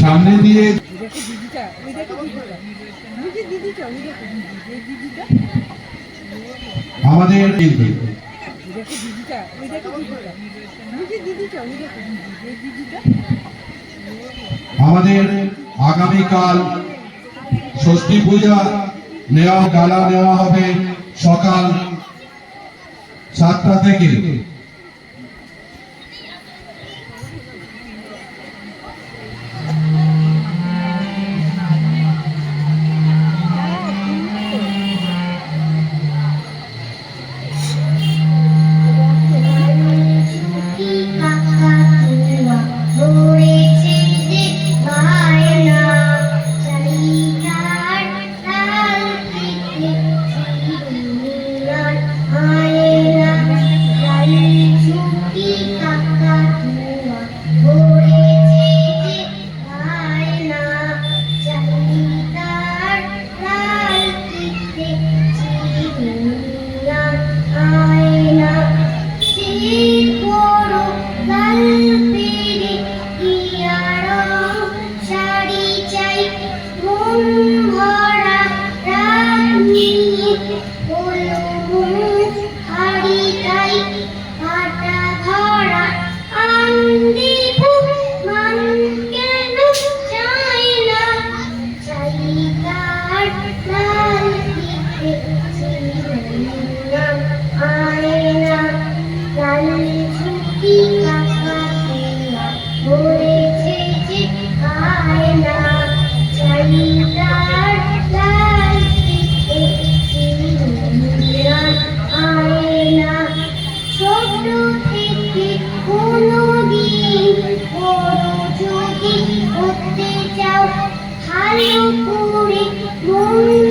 সামনে দিয়ে আমাদের আমাদের আগামীকাল ষষ্ঠী পূজা নেওয়া গালা নেওয়া হবে সকাল সাতটা থেকে। afternoon. থেকে কোনদিন বড় যদি হতে চাও। ভালো করে মন